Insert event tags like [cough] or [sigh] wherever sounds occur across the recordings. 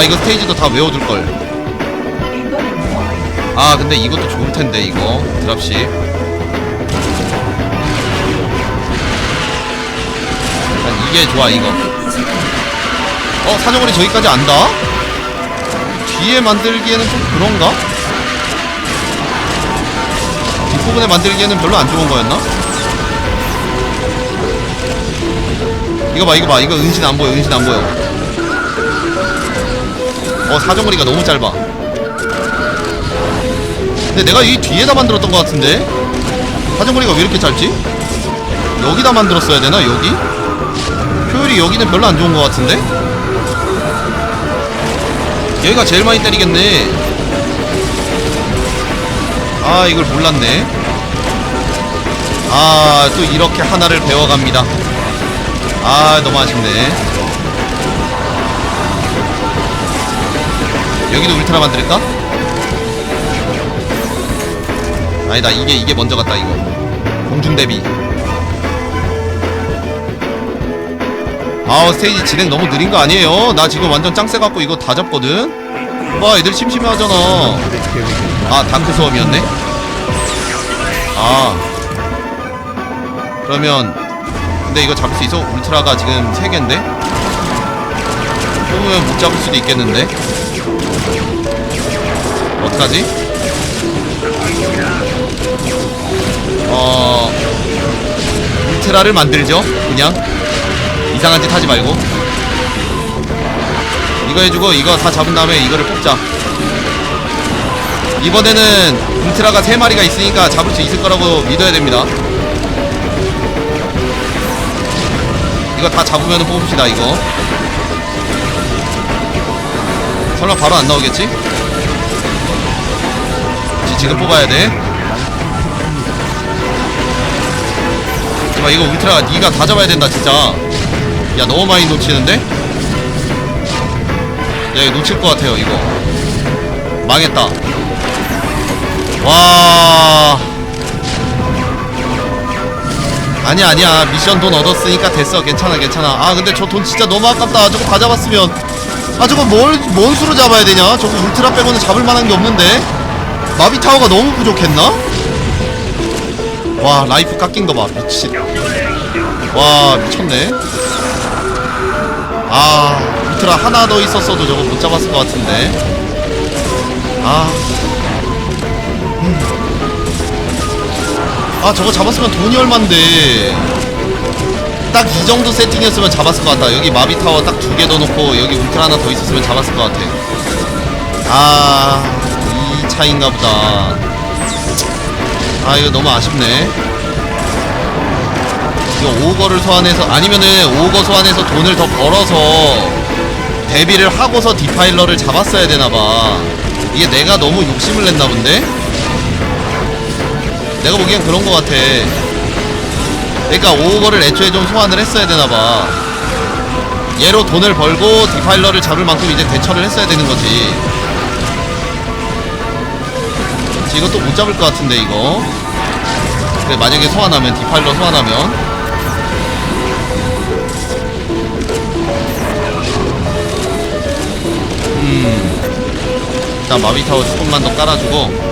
아 이거 스테이지도 다 외워둘걸 아 근데 이것도 좋을텐데 이거 드랍십 난 이게 좋아 이거 어 사정거리 저기까지 안다? 뒤에 만들기에는 좀 그런가? 뒷부분에 만들기에는 별로 안 좋은 거였나? 이거 봐 이거 봐 이거 은신 안 보여 은신 안 보여 어 사정거리가 너무 짧아 근데 내가 이 뒤에다 만들었던 것 같은데 사정거리가 왜 이렇게 짧지? 여기다 만들었어야 되나 여기? 효율이 여기는 별로 안 좋은 것 같은데? 여기가 제일 많이 때리겠네 아 이걸 몰랐네 아 또 이렇게 하나를 배워갑니다 아 너무 아쉽네 여기도 울트라 만들까? 아니다 이게 이게 먼저 갔다 이거 공중 대비 아우 스테이지 진행 너무 느린 거 아니에요 나 지금 완전 짱세 갖고 이거 다 잡거든 와 애들 심심해 하잖아 아 다크 수험이었네 아 그러면 근데 이거 잡을 수 있어? 울트라가 지금 3개인데? 뽑으면 못 잡을 수도 있겠는데? 어떡하지? 어... 울트라를 만들죠? 그냥 이상한 짓 하지 말고 이거 해주고 이거 다 잡은 다음에 이거를 뽑자 이번에는 울트라가 3마리가 있으니까 잡을 수 있을 거라고 믿어야 됩니다 이거 다 잡으면 뽑읍시다 이거 설마 바로 안 나오겠지? 지- 지금 뽑아야 돼. 이거 울트라 니가 다 잡아야 된다 진짜. 야 너무 많이 놓치는데? 야 이거 놓칠 것 같아요 이거. 망했다. 와. 아니야 아니야. 미션 돈 얻었으니까 됐어. 괜찮아 괜찮아. 아 근데 저 돈 진짜 너무 아깝다. 저거 다 잡았으면 아 저거 뭘, 뭔 수로 잡아야 되냐? 저거 울트라 빼고는 잡을 만한 게 없는데. 마비 타워가 너무 부족했나? 와 라이프 깎인 거 봐. 미친. 와 미쳤네. 아 울트라 하나 더 있었어도 저거 못 잡았을 것 같은데. 아. 아 저거 잡았으면 돈이 얼만데 딱 이 정도 세팅이었으면 잡았을 것 같다 여기 마비 타워 딱 두 개 더 놓고 여기 울트라 하나 더 있었으면 잡았을 것 같아. 아 이 차인가 보다. 아 이거 너무 아쉽네. 이거 오거를 소환해서 아니면은 오거 소환해서 돈을 더 벌어서 대비를 하고서 디파일러를 잡았어야 되나봐. 이게 내가 너무 욕심을 냈나 본데? 내가 보기엔 그런 거 같아 그러니까 오거를 애초에 좀 소환을 했어야 되나봐. 얘로 돈을 벌고 디파일러를 잡을 만큼 이제 대처를 했어야 되는 거지. 이것도 못 잡을 것 같은데 이거. 근데 만약에 소환하면 디파일러 소환하면. 음. 자 마비타워 조금만 더 깔아주고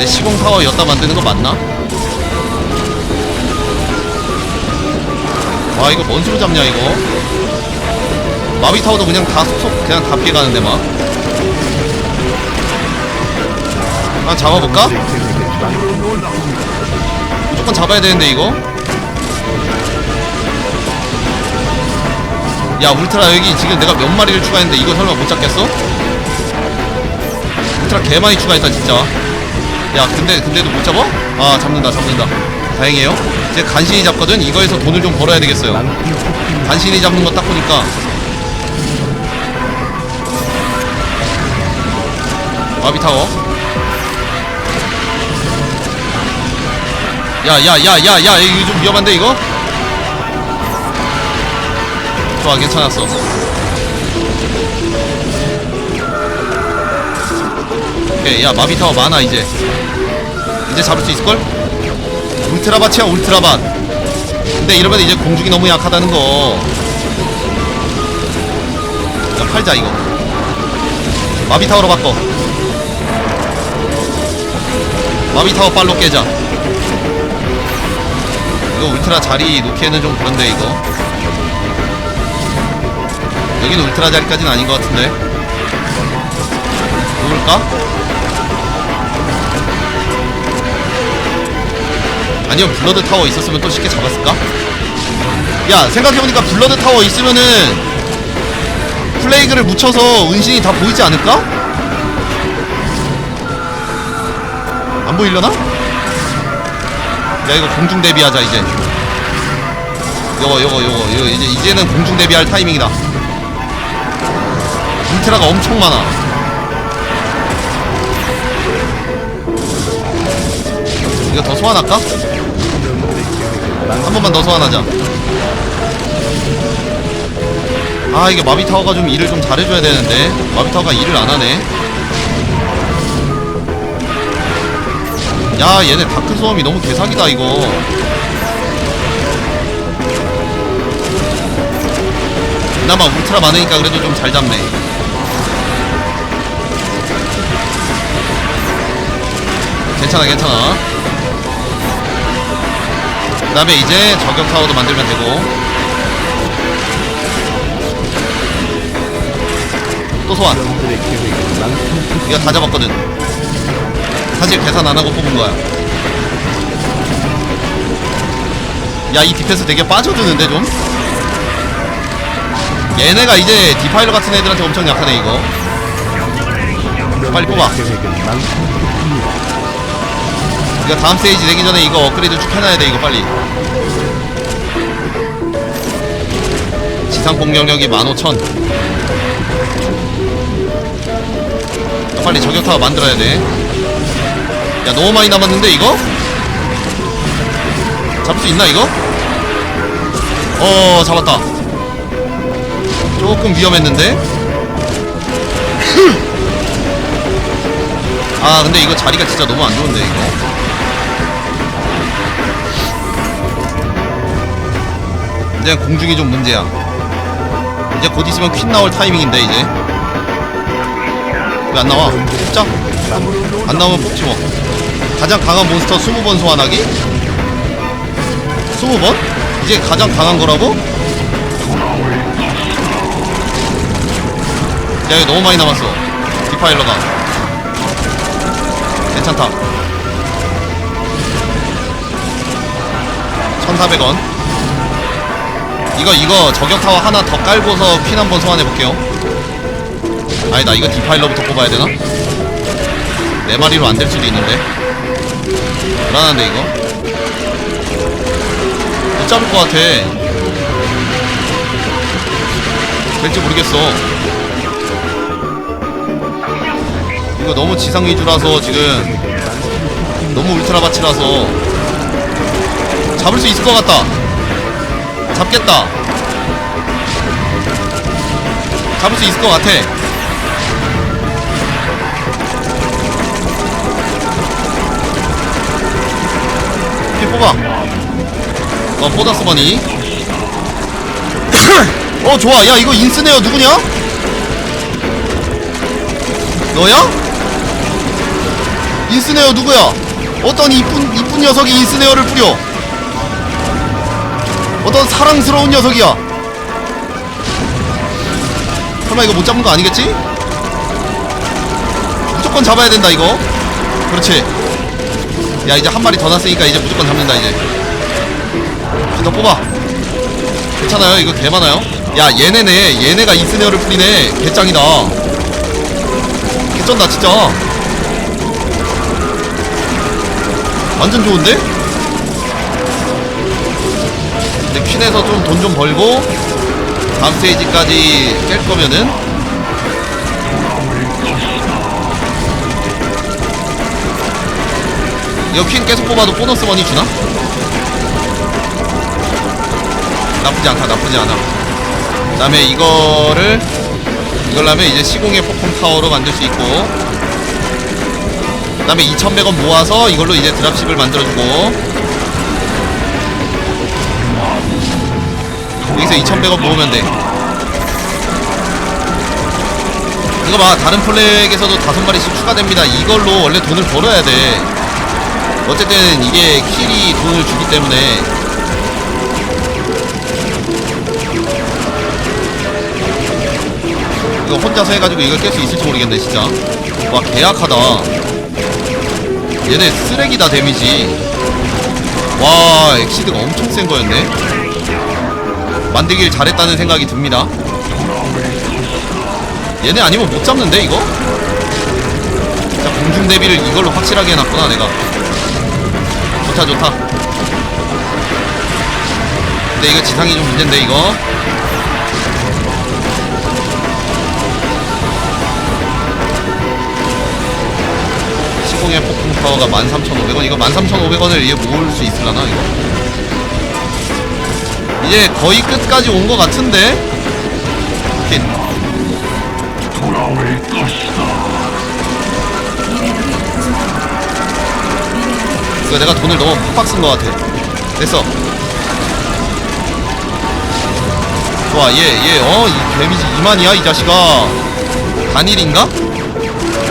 내 시공 타워 였다 만드는 거 맞나? 와 이거 뭔 수로 잡냐 이거 마비 타워도 그냥 다 속속 그냥 다 피해가는데 막 아, 잡아볼까? 무조건 잡아야 되는데 이거 야 울트라 여기 지금 내가 몇 마리를 추가했는데 이거 설마 못 잡겠어? 울트라 개 많이 추가했다 진짜 야 근데 근데도 못 잡아? 아 잡는다 잡는다. 다행이에요. 이제 간신히 잡거든? 이거에서 돈을 좀 벌어야 되겠어요. 간신히 잡는 거 딱 보니까. 마비타워. 야야야야야 이거 좀 위험한데 이거? 좋아 괜찮았어 오케이 야 마비타워 많아 이제. 이제 잡을 수 있을걸? 울트라밭이야 울트라밭. 근데 이러면 이제 공중이 너무 약하다는 거. 이거 팔자 이거. 마비 타워로 바꿔. 마비 타워 빨로 깨자. 이거 울트라 자리 놓기에는 좀 그런데 이거. 여기는 울트라 자리까지는 아닌 것 같은데. 누굴까? 아니면 블러드 타워 있었으면 또 쉽게 잡았을까? 야 생각해보니까 블러드 타워 있으면은 플레이그를 묻혀서 은신이 다 보이지 않을까? 안 보이려나? 야 이거 공중 대비하자 이제 요거 요거 요거 요거 이제 이제는 공중 대비할 타이밍이다 울트라가 엄청 많아 이거 더 소환할까? 한 번만 더 소환하자. 아 이게 마비타워가 좀 일을 좀 잘해줘야 되는데. 마비타워가 일을 안 하네. 야 얘네 다크 소음이 너무 개사기다 이거. 그나마 울트라 많으니까 그래도 좀 잘 잡네. 괜찮아 괜찮아 그 다음에 이제 저격 타워도 만들면 되고. 또 소환. 이거 다 잡았거든. 사실 계산 안 하고 뽑은 거야. 야 이 디펜스 되게 빠져드는데 좀? 얘네가 이제 디파일러 같은 애들한테 엄청 약하네 이거. 빨리 뽑아 이거 다음 스테이지 되기 전에 이거 업그레이드 쭉 해놔야 돼 이거 빨리. 지상 공격력이 15,000 야, 빨리 저격타워 만들어야 돼야 너무 많이 남았는데 이거? 잡을 수 있나 이거? 어 잡았다. 조금 위험했는데? [laughs] 아 근데 이거 자리가 진짜 너무 안 좋은데 이거 이제 공중이 좀 문제야 이제 곧 있으면 퀸 나올 타이밍인데 이제 왜 안 나와? 뽑자 안 나오면 뽑지 뭐 가장 강한 몬스터 20번 소환하기? 20번? 이게 가장 강한 거라고? 야 이거 너무 많이 남았어 디파일러가 괜찮다 1400원 이거 이거 저격타워 하나 더 깔고서 퀸 한번 소환해볼게요. 아니다 이거 디파일러부터 뽑아야 되나? 네 마리로 안 될 수도 있는데. 불안한데 이거? 못 잡을 것 같아. 될지 모르겠어. 이거 너무 지상 위주라서 지금 너무 울트라 바치라서 잡을 수 있을 것 같다 잡겠다. 잡을 수 있을 것 같아. 피 뽑아. 어 보너스 버니. [coughs] 어 좋아. 야 이거 인스네어 누구냐? 너야? 인스네어 누구야? 어떤 이쁜 이쁜 녀석이 인스네어를 뿌려 어떤 사랑스러운 녀석이야. 설마 이거 못 잡는 거 아니겠지? 무조건 잡아야 된다 이거. 그렇지. 야 이제 한 마리 더 났으니까 이제 무조건 잡는다 이제. 더 뽑아. 괜찮아요? 이거 개 많아요? 야 얘네네. 얘네가 이스네어를 뿌리네. 개짱이다. 개쩐다 진짜. 완전 좋은데? 이제 퀸에서 좀돈좀 벌고 다음 스테이지까지 깰 거면은. 이거 퀸 계속 뽑아도 보너스 머니 주나? 나쁘지 않다 나쁘지 않아. 그 다음에 이거를 이걸라면 이제 시공의 폭풍 타워로 만들 수 있고. 그 다음에 2100원 모아서 이걸로 이제 드랍십을 만들어주고 여기서 2100원 모으면 돼. 이거 봐 다른 플렉에서도 다섯 마리씩 추가됩니다. 이걸로 원래 돈을 벌어야 돼. 어쨌든 이게 킬이 돈을 주기 때문에. 이거 혼자서 해가지고 이걸 깰 수 있을지 모르겠네 진짜. 와 개약하다. 얘네 쓰레기다 데미지. 와 엑시드가 엄청 센 거였네 만들길 잘했다는 생각이 듭니다. 얘네 아니면 못 잡는데 이거? 자 공중 대비를 이걸로 확실하게 해놨구나 내가. 좋다 좋다. 근데 이거 지상이 좀 문제인데 이거? 시공의 폭풍 파워가 13,500원. 이거 13,500원을 얘 모을 수 있을라나 이거 이제 거의 끝까지 온 것 같은데 핀 이거 내가 돈을 너무 팍팍 쓴 것 같아 됐어 좋아 얘 얘 어 이 데미지 2만이야 이 자식아 단일인가?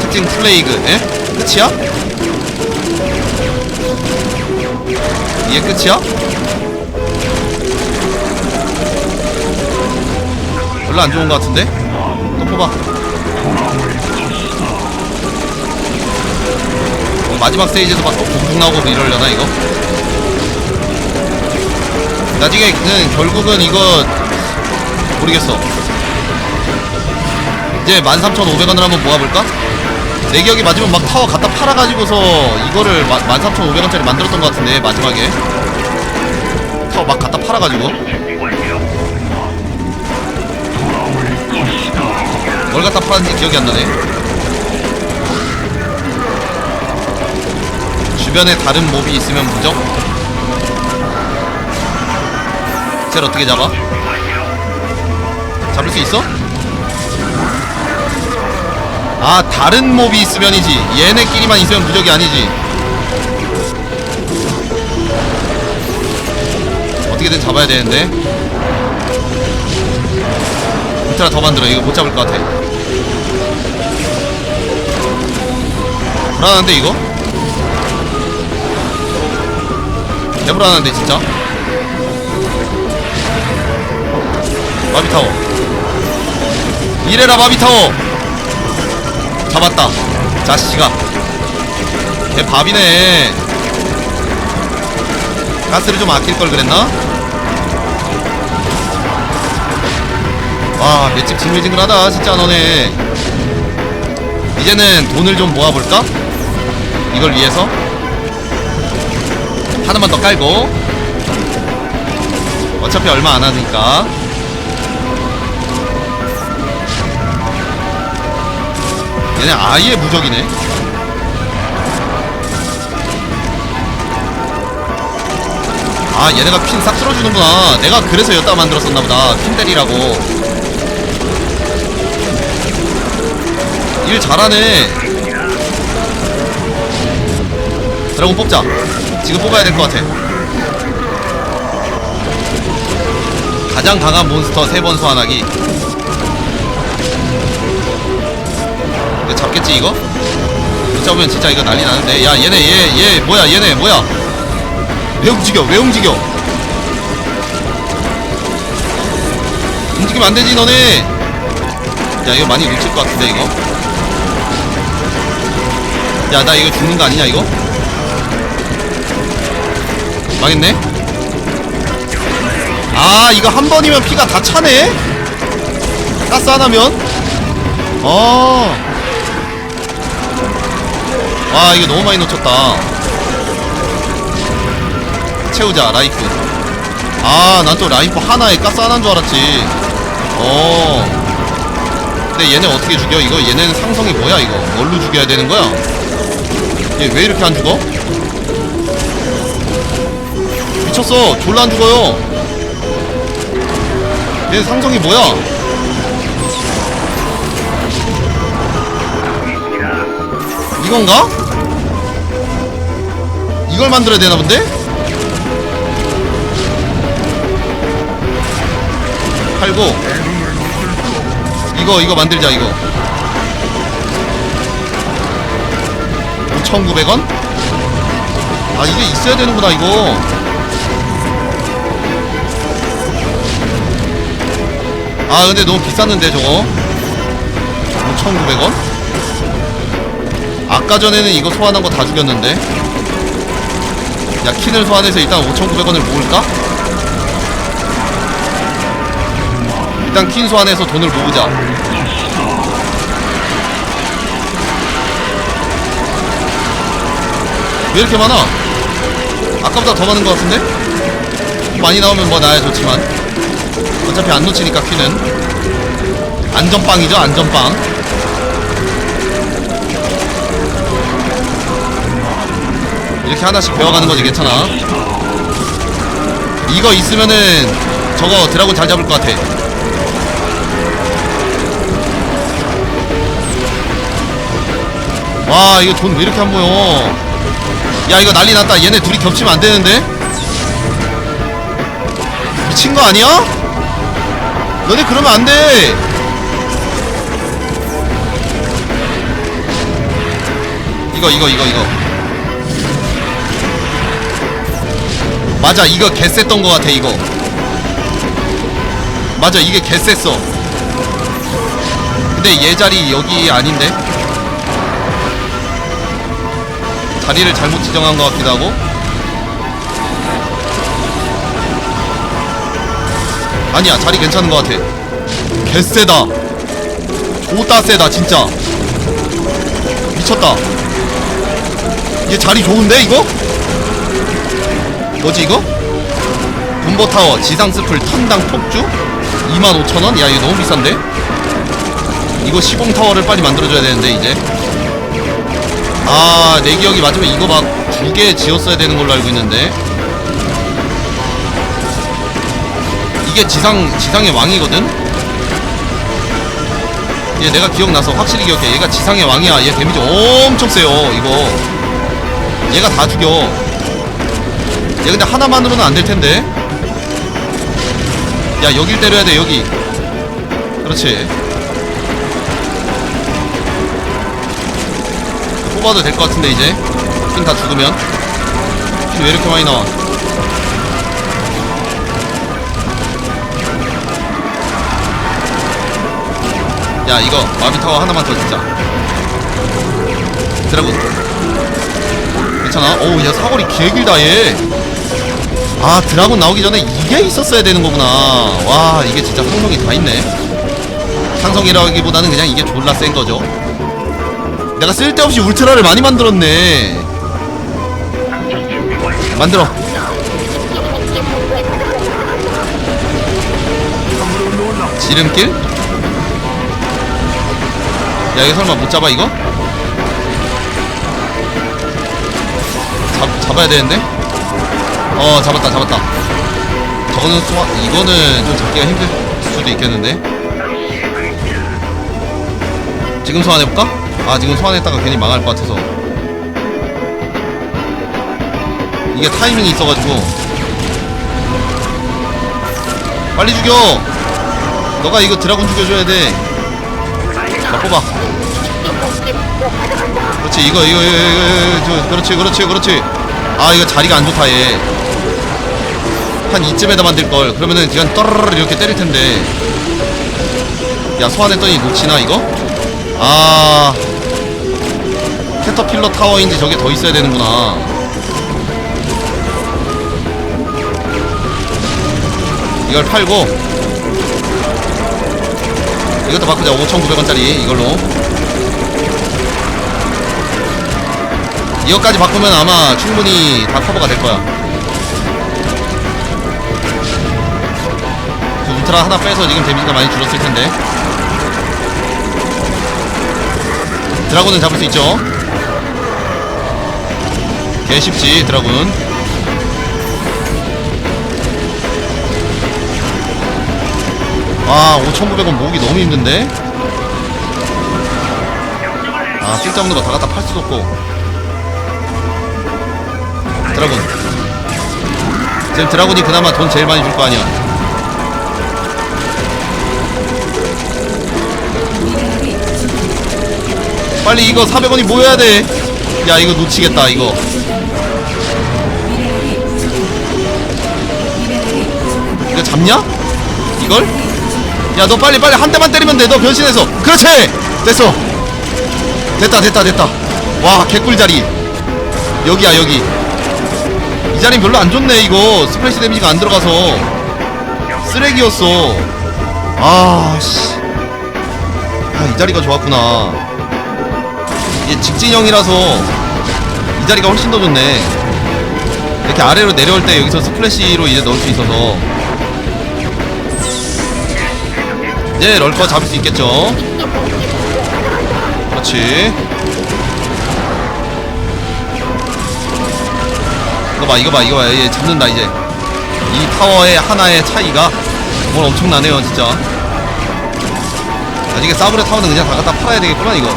특징 플레이그 에? 끝이야? 이게 끝이야? 별로 안 좋은 것 같은데? 또 뽑아 어, 마지막 스테이지에서 막 붕붕 나오고 이러려나 이거? 나중에는 결국은 이거 모르겠어 이제 13,500원을 한번 모아볼까? 내 기억이 맞으면 막 타워 갖다 팔아가지고서 이거를 13,500원짜리 만들었던 것 같은데 마지막에 타워 막 갖다 팔아가지고 뭘 갖다 팔았는지 기억이 안 나네. 주변에 다른 몹이 있으면 무적 쟤를 어떻게 잡아? 잡을 수 있어? 아 다른 몹이 있으면이지. 얘네끼리만 있으면 무적이 아니지. 어떻게든 잡아야 되는데. 울트라 더 만들어. 이거 못 잡을 것 같아 불안한데 이거? 개 불안한데 진짜? 마비타워. 이래라 마비타워! 잡았다. 자식아. 걔 밥이네. 가스를 좀 아낄 걸 그랬나? 와 맷집 징글징글하다 진짜 너네. 이제는 돈을 좀 모아볼까? 이걸 위해서 하나만 더 깔고 어차피 얼마 안 하니까. 얘네 아예 무적이네. 아 얘네가 핀 싹 쓸어주는구나. 내가 그래서 여따 만들었었나보다. 핀 때리라고. 일 잘하네 드라곤 뽑자. 지금 뽑아야 될 것 같아. 가장 강한 몬스터 세번 소환하기. 이거 잡겠지 이거? 못 잡으면 진짜 이거 난리 나는데. 야 얘네 얘얘 뭐야 얘네 뭐야? 왜 움직여 왜 움직여? 움직이면 안되지 너네. 야 이거 많이 놓칠 것 같은데 이거? 야 나 이거 죽는 거 아니냐 이거 망했네. 아 이거 한 번이면 피가 다 차네? 가스 하나면? 어. 와 이거 너무 많이 놓쳤다. 채우자 라이프. 아 난 또 라이프 하나에 가스 하나인 줄 알았지. 어. 근데 얘네 어떻게 죽여? 이거 얘네는 상성이 뭐야 이거? 뭘로 죽여야 되는 거야? 얘 왜 이렇게 안 죽어 미쳤어 졸라 안 죽어요 얘 상성이 뭐야 이건가? 이걸 만들어야 되나 본데? 팔고 이거 이거 만들자 이거 5,900원? 아 이게 있어야 되는구나 이거 아 근데 너무 비쌌는데 저거 5,900원? 아까 전에는 이거 소환한 거 다 죽였는데 야 킨을 소환해서 일단 5,900원을 모을까? 일단 킨 소환해서 돈을 모으자 왜 이렇게 많아? 아까보다 더 많은 것 같은데? 많이 나오면 뭐 나야 좋지만 어차피 안 놓치니까 퀴는 안전빵이죠 안전빵. 이렇게 하나씩 배워가는 거지 괜찮아. 이거 있으면은 저거 드라곤 잘 잡을 것 같아. 와 이거 돈 왜 이렇게 안 모여? 야 이거 난리 났다. 얘네 둘이 겹치면 안 되는데? 미친 거 아니야? 너네 그러면 안 돼. 이거 이거 이거 이거. 맞아 이거 개셌던 거 같아 이거. 맞아 이게 개셌어. 근데 얘 자리 여기 아닌데? 자리를 잘못 지정한 것 같기도 하고. 아니야 자리 괜찮은 것 같아 개쎄다 좋다 세다 진짜 미쳤다 얘 자리 좋은데 이거? 뭐지 이거? 분보타워 지상 스플 턴당 폭주 25,000원? 야 이거 너무 비싼데? 이거 시공타워를 빨리 만들어줘야 되는데 이제 아내 기억이 맞으면 이거 막 두 개 지었어야 되는 걸로 알고 있는데 이게 지상 지상의 왕이거든. 얘 내가 기억나서 확실히 기억해. 얘가 지상의 왕이야. 얘 데미지 엄청 세요. 이거 얘가 다 죽여. 얘 근데 하나만으로는 안 될 텐데. 야 여길 때려야 돼 여기. 그렇지. 뽑아도 될 것 같은데 이제 킹다 죽으면 킹왜 이렇게 많이 나와? 야 이거 마비타워 하나만 더 짓자. 드라군 괜찮아? 어우 야 사거리 개길다 얘아 드라군 나오기 전에 이게 있었어야 되는 거구나. 와 이게 진짜 상성이 다 있네. 상성이라기보다는 그냥 이게 졸라 센 거죠. 내가 쓸데없이 울트라를 많이 만들었네. 만들어. 지름길? 야 이거 설마 못 잡아 이거? 잡, 잡아야 되는데? 어 잡았다 잡았다 저거는 소화 이거는 좀 잡기가 힘들 수도 있겠는데 지금 소환해볼까? 아 지금 소환했다가 괜히 망할 것 같아서 이게 타이밍이 있어가지고 빨리 죽여 너가 이거 드라군 죽여줘야 돼 자, 뽑아. 그렇지, 이거, 이거, 이거, 이거, 이거, 저, 그렇지, 그렇지, 그렇지. 아, 이거 자리가 안 좋다, 얘. 한 이쯤에다 만들 걸. 그러면은 그냥 떠르르 이렇게 때릴 텐데. 야, 소환했더니 놓치나, 이거? 아. 캐터필러 타워인지 저게 더 있어야 되는구나. 이걸 팔고 이것도 바꾸자. 5,900원짜리 이걸로. 이것까지 바꾸면 아마 충분히 다 커버가 될 거야. 그 울트라 하나 빼서 지금 데미지가 많이 줄었을 텐데. 드라군은 잡을 수 있죠. 개 쉽지 드라군 아 5,900원 모으기 너무 힘든데? 아 쓸데없는 거 다 갖다 팔 수도 없고 드라군 지금 드라군이 그나마 돈 제일 많이 줄 거 아니야 빨리 이거 400원이 모여야 돼야 이거 놓치겠다 이거 이거 잡냐? 이걸? 야 너 빨리 빨리 한 대만 때리면 돼 너 변신해서. 그렇지! 됐어. 됐다 됐다 됐다. 와 개꿀 자리. 여기야 여기. 이 자리 별로 안 좋네 이거. 스플래시 데미지가 안 들어가서. 쓰레기였어. 아씨. 아이 자리가 좋았구나. 이게 직진형이라서 이 자리가 훨씬 더 좋네. 이렇게 아래로 내려올 때 여기서 스플래시로 이제 넣을 수 있어서 이제 럴커 잡을 수 있겠죠? 그렇지. 이거 봐 이거 봐 이거 봐. 얘 잡는다 이제. 이 타워의 하나의 차이가 정말 엄청나네요 진짜. 나중에 사브레 타워는 그냥 다 갖다 팔아야 되겠구나 이거.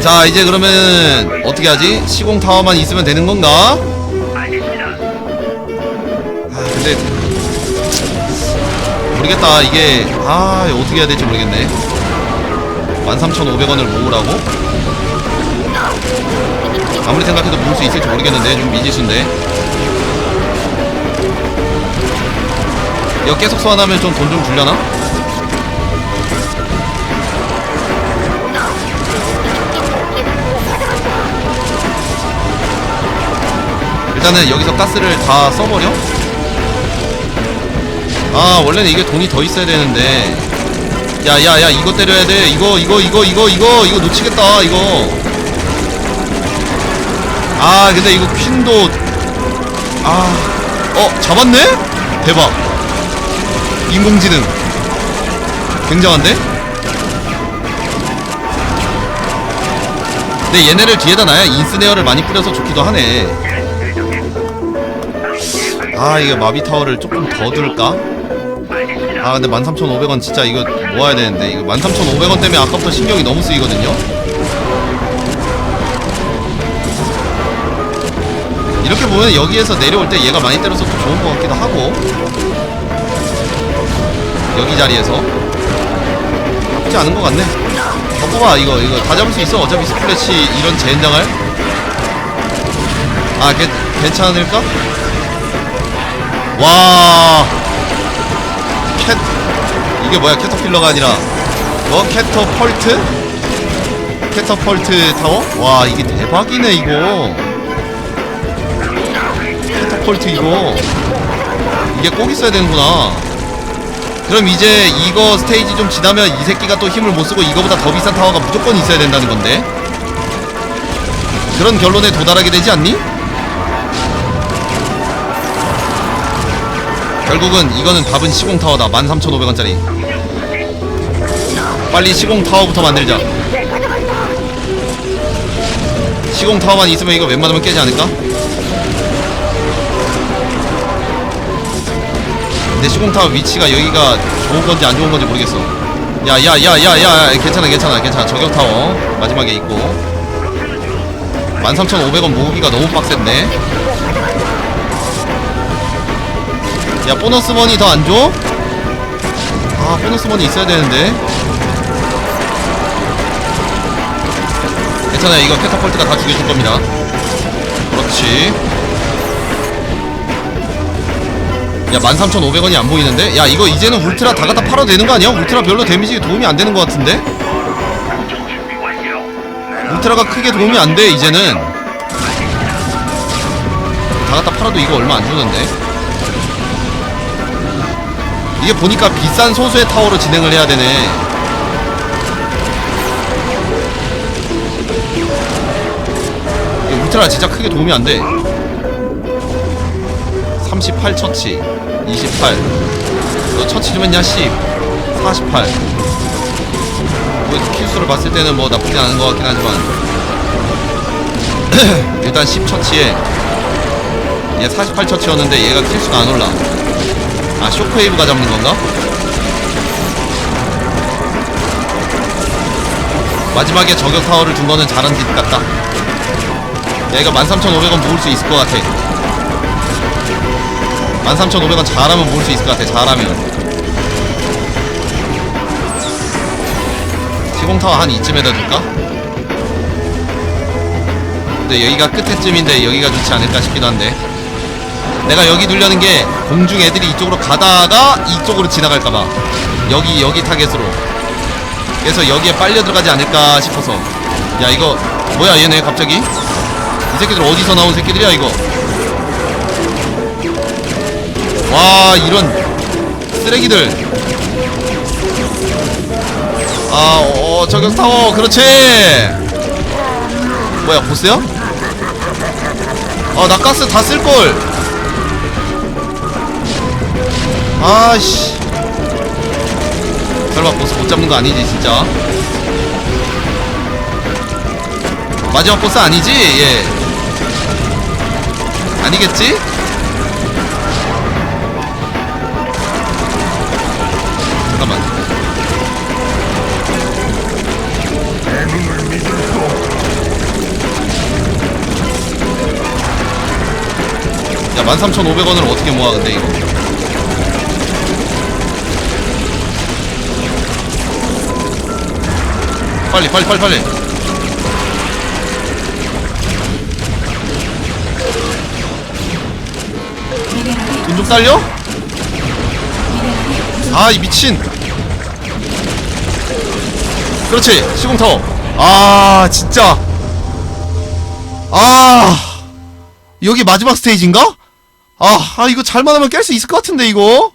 자 이제 그러면 어떻게 하지? 시공 타워만 있으면 되는 건가? 아 근데 모르겠다 이게 아 어떻게 해야 될지 모르겠네 13,500원을 모으라고? 아무리 생각해도 모을 수 있을지 모르겠는데 좀 미지수인데 이거 계속 소환하면 좀 돈좀 줄려나? 일단은 여기서 가스를 다 써버려? 아 원래는 이게 돈이 더 있어야 되는데. 야야야 이거 때려야 돼. 이거 이거 이거 이거 이거 이거 놓치겠다 이거. 아 근데 이거 퀸도. 아어 잡았네? 대박. 인공지능. 굉장한데? 근데 얘네를 뒤에다 놔야 인스네어를 많이 뿌려서 좋기도 하네. 아 이거 마비타워를 조금 더 둘까? 아 근데 13,500원 진짜 이거 모아야 되는데. 이거 13,500원 때문에 아까부터 신경이 너무 쓰이거든요? 이렇게 보면 여기에서 내려올 때 얘가 많이 때려서 또 좋은 것 같기도 하고. 여기 자리에서. 나쁘지 않은 것 같네. 더 뽑아 이거. 이거 다 잡을 수 있어. 어차피 스플래시 이런 젠장할 아 괜, 괜찮을까? 와 캣 이게 뭐야 캐터필러가 아니라 뭐 캐터펄트? 캐터펄트 타워? 와 이게 대박이네 이거 캐터펄트 이거 이게 꼭 있어야 되는구나 그럼 이제 이거 스테이지 좀 지나면 이 새끼가 또 힘을 못 쓰고 이거보다 더 비싼 타워가 무조건 있어야 된다는 건데 그런 결론에 도달하게 되지 않니? 결국은 이거는 답은 시공타워다. 13,500원짜리. 빨리 시공타워부터 만들자. 시공타워만 있으면 이거 웬만하면 깨지 않을까? 근데 시공타워 위치가 여기가 좋은 건지 안 좋은 건지 모르겠어. 야야야야야 괜찮아 괜찮아 괜찮아. 저격타워 마지막에 있고. 13,500원 모으기가 너무 빡센데 야 보너스 머니 더 안 줘? 아 보너스 머니 있어야 되는데 괜찮아요 이거 캐타폴트가 다 죽여줄 겁니다 그렇지 야 13,500원이 안 보이는데? 야 이거 이제는 울트라 다 갖다 팔아도 되는 거 아니야? 울트라 별로 데미지 도움이 안 되는 것 같은데? 울트라가 크게 도움이 안 돼 이제는 다 갖다 팔아도 이거 얼마 안 주는데? 이게 보니까 비싼 소수의 타워로 진행을 해야 되네. 울트라 진짜 크게 도움이 안 돼. 38 처치, 28. 너 처치 좀 했냐? 10, 48. 뭐 키수를 봤을 때는 뭐 나쁘지 않은 것 같긴 하지만 [clears throat] 일단 10 처치에 얘 48 처치였는데 얘가 킬수가 안 올라. 아 쇼크웨이브가 잡는 건가? 마지막에 저격 타워를 둔 거는 잘한 짓 같다. 야 이거 13,500원 모을 수 있을 것 같아. 13,500원 잘하면 모을 수 있을 것 같아. 잘하면. 시공타워 한 이쯤에다 둘까? 근데 여기가 끝에쯤인데 여기가 좋지 않을까 싶기도 한데 내가 여기 두려는 게 공중 애들이 이쪽으로 가다가 이쪽으로 지나갈까봐 여기 여기 타겟으로 그래서 여기에 빨려 들어가지 않을까 싶어서 야 이거 뭐야 얘네 갑자기 이 새끼들 어디서 나온 새끼들이야 이거 와 이런 쓰레기들 아, 어, 저격타워, 그렇지! 뭐야, 보스야? 아, 나 가스 다 쓸걸! 아씨. 설마 보스 못 잡는 거 아니지, 진짜? 마지막 보스 아니지? 예. 아니겠지? 잠깐만. 야 13,500원을 어떻게 모아 근데 이거 빨리 빨리 빨리 빨리. 돈 좀 딸려? 아 이 미친. 그렇지 시공타워. 아 진짜. 아 여기 마지막 스테이지인가? 아, 아 이거 잘만 하면 깰 수 있을 것 같은데 이거